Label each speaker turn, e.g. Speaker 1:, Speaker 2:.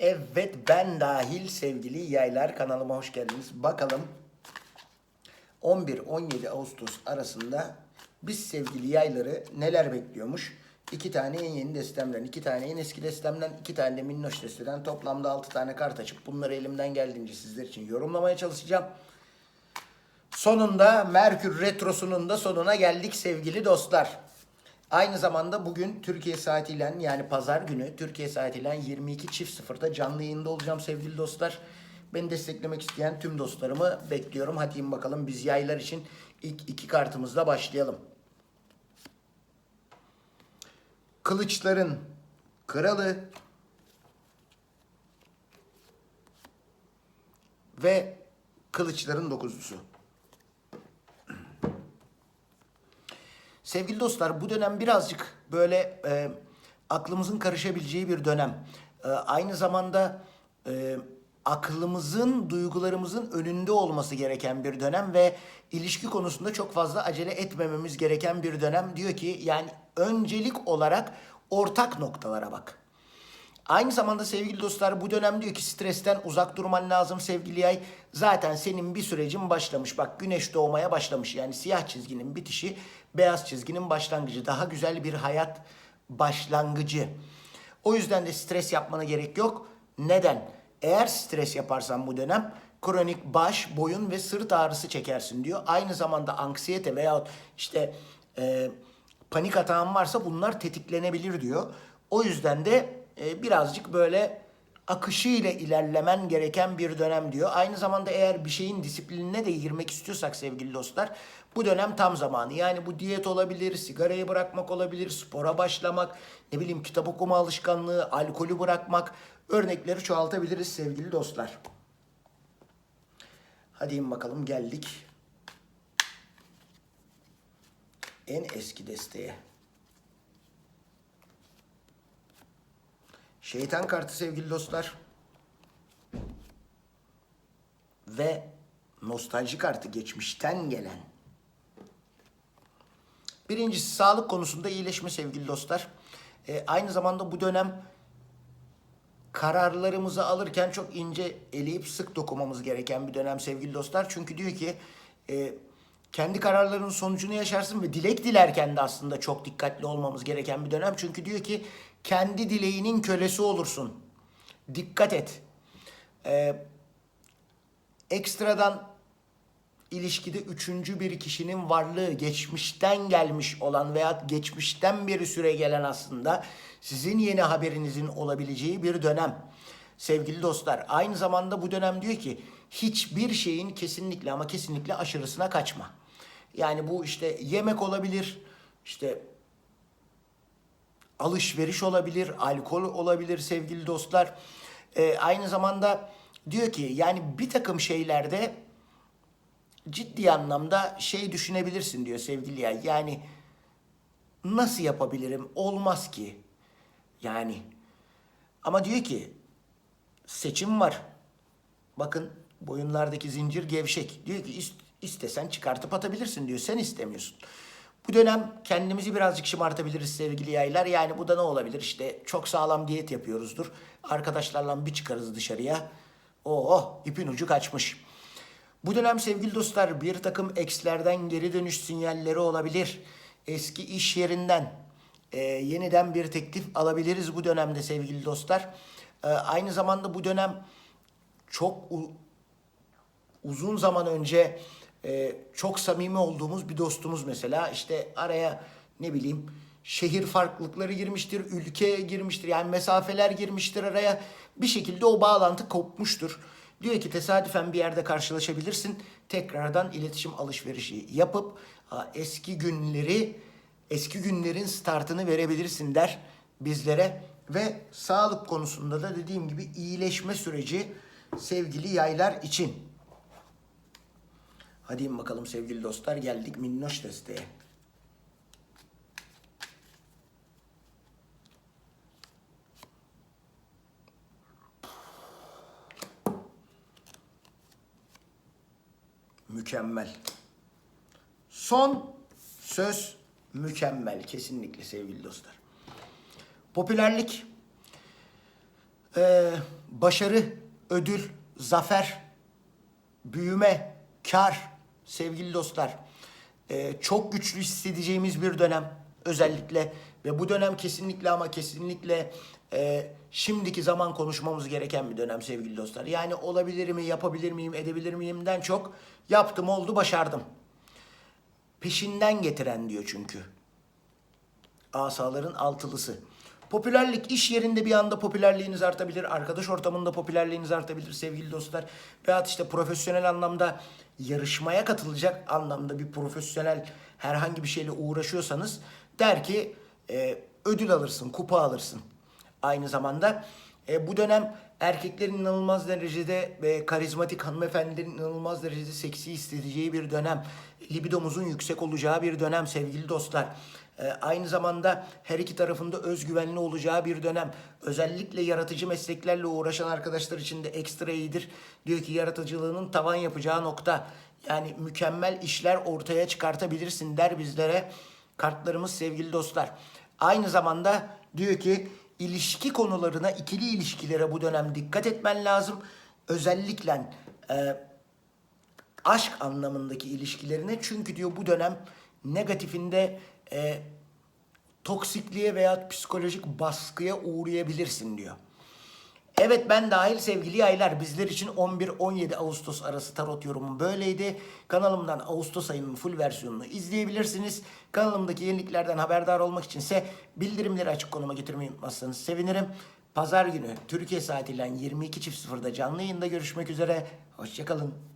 Speaker 1: Evet ben dahil sevgili yaylar kanalıma hoş geldiniz. Bakalım 11-17 Ağustos arasında biz sevgili yayları neler bekliyormuş? İki tane en yeni destemden, iki tane en eski destemden, iki tane de minnoş desteden toplamda altı tane kart açıp bunları elimden geldiğince sizler için yorumlamaya çalışacağım. Sonunda Merkür Retrosu'nun da sonuna geldik sevgili dostlar. Aynı zamanda bugün Türkiye saatiyle yani pazar günü Türkiye saatiyle 22 çift sıfırda canlı yayında olacağım sevgili dostlar. Beni desteklemek isteyen tüm dostlarımı bekliyorum. Hadi bakalım biz yaylar için ilk iki kartımızla başlayalım. Kılıçların kralı ve kılıçların dokuzlusu. Sevgili dostlar bu dönem birazcık böyle e, aklımızın karışabileceği bir dönem. E, aynı zamanda e, aklımızın, duygularımızın önünde olması gereken bir dönem ve ilişki konusunda çok fazla acele etmememiz gereken bir dönem. Diyor ki yani öncelik olarak ortak noktalara bak. Aynı zamanda sevgili dostlar bu dönem diyor ki stresten uzak durman lazım sevgili yay. Zaten senin bir sürecin başlamış. Bak güneş doğmaya başlamış. Yani siyah çizginin bitişi, beyaz çizginin başlangıcı. Daha güzel bir hayat başlangıcı. O yüzden de stres yapmana gerek yok. Neden? Eğer stres yaparsan bu dönem kronik baş, boyun ve sırt ağrısı çekersin diyor. Aynı zamanda anksiyete veyahut işte e, panik atağın varsa bunlar tetiklenebilir diyor. O yüzden de e, birazcık böyle akışıyla ilerlemen gereken bir dönem diyor. Aynı zamanda eğer bir şeyin disiplinine de girmek istiyorsak sevgili dostlar bu dönem tam zamanı. Yani bu diyet olabilir, sigarayı bırakmak olabilir, spora başlamak, ne bileyim kitap okuma alışkanlığı, alkolü bırakmak örnekleri çoğaltabiliriz sevgili dostlar. Hadi in bakalım geldik. En eski desteğe. Şeytan kartı sevgili dostlar. Ve nostalji kartı geçmişten gelen. Birincisi sağlık konusunda iyileşme sevgili dostlar. Ee, aynı zamanda bu dönem kararlarımızı alırken çok ince eleyip sık dokunmamız gereken bir dönem sevgili dostlar. Çünkü diyor ki e, kendi kararlarının sonucunu yaşarsın ve dilek dilerken de aslında çok dikkatli olmamız gereken bir dönem. Çünkü diyor ki kendi dileğinin kölesi olursun. Dikkat et. Ee, ekstradan ilişkide üçüncü bir kişinin varlığı geçmişten gelmiş olan veya geçmişten beri süre gelen aslında sizin yeni haberinizin olabileceği bir dönem. Sevgili dostlar aynı zamanda bu dönem diyor ki hiçbir şeyin kesinlikle ama kesinlikle aşırısına kaçma. Yani bu işte yemek olabilir, işte alışveriş olabilir, alkol olabilir sevgili dostlar. Ee, aynı zamanda diyor ki yani bir takım şeylerde ciddi anlamda şey düşünebilirsin diyor sevgili ya. Yani nasıl yapabilirim? Olmaz ki. Yani ama diyor ki seçim var. Bakın boyunlardaki zincir gevşek. Diyor ki "İst- istesen çıkartıp atabilirsin diyor. Sen istemiyorsun. Bu dönem kendimizi birazcık şımartabiliriz sevgili yaylar. Yani bu da ne olabilir? İşte çok sağlam diyet yapıyoruzdur. Arkadaşlarla bir çıkarız dışarıya. Oo ipin ucu kaçmış. Bu dönem sevgili dostlar bir takım ekslerden geri dönüş sinyalleri olabilir. Eski iş yerinden e, yeniden bir teklif alabiliriz bu dönemde sevgili dostlar. E, aynı zamanda bu dönem çok uzun zaman önce e, çok samimi olduğumuz bir dostumuz mesela işte araya ne bileyim şehir farklılıkları girmiştir, ülke girmiştir yani mesafeler girmiştir araya bir şekilde o bağlantı kopmuştur. Diyor ki tesadüfen bir yerde karşılaşabilirsin. Tekrardan iletişim alışverişi yapıp eski günleri, eski günlerin startını verebilirsin der bizlere. Ve sağlık konusunda da dediğim gibi iyileşme süreci sevgili yaylar için. Hadi bakalım sevgili dostlar geldik minnoş desteğe. Mükemmel. Son söz mükemmel kesinlikle sevgili dostlar. Popülerlik. Ee, başarı, ödül, zafer, büyüme, kar sevgili dostlar. Ee, çok güçlü hissedeceğimiz bir dönem özellikle ve bu dönem kesinlikle ama kesinlikle e, şimdiki zaman konuşmamız gereken bir dönem sevgili dostlar. Yani olabilir mi, yapabilir miyim, edebilir miyimden çok yaptım, oldu, başardım. Peşinden getiren diyor çünkü. Asaların altılısı. Popülerlik iş yerinde bir anda popülerliğiniz artabilir. Arkadaş ortamında popülerliğiniz artabilir sevgili dostlar. Veyahut işte profesyonel anlamda yarışmaya katılacak anlamda bir profesyonel herhangi bir şeyle uğraşıyorsanız der ki e, ödül alırsın, kupa alırsın. Aynı zamanda e, bu dönem erkeklerin inanılmaz derecede ve karizmatik hanımefendilerin inanılmaz derecede seksi hissedeceği bir dönem. Libidomuzun yüksek olacağı bir dönem sevgili dostlar. E, aynı zamanda her iki tarafında özgüvenli olacağı bir dönem. Özellikle yaratıcı mesleklerle uğraşan arkadaşlar için de ekstra iyidir. Diyor ki yaratıcılığının tavan yapacağı nokta. Yani mükemmel işler ortaya çıkartabilirsin der bizlere kartlarımız sevgili dostlar. Aynı zamanda diyor ki ilişki konularına, ikili ilişkilere bu dönem dikkat etmen lazım. Özellikle e, aşk anlamındaki ilişkilerine çünkü diyor bu dönem negatifinde e, toksikliğe veya psikolojik baskıya uğrayabilirsin diyor. Evet ben dahil sevgili yaylar bizler için 11-17 Ağustos arası tarot yorumum böyleydi. Kanalımdan Ağustos ayının full versiyonunu izleyebilirsiniz. Kanalımdaki yeniliklerden haberdar olmak içinse bildirimleri açık konuma getirmeyi unutmazsanız sevinirim. Pazar günü Türkiye saatiyle 22.00'da canlı yayında görüşmek üzere. Hoşçakalın.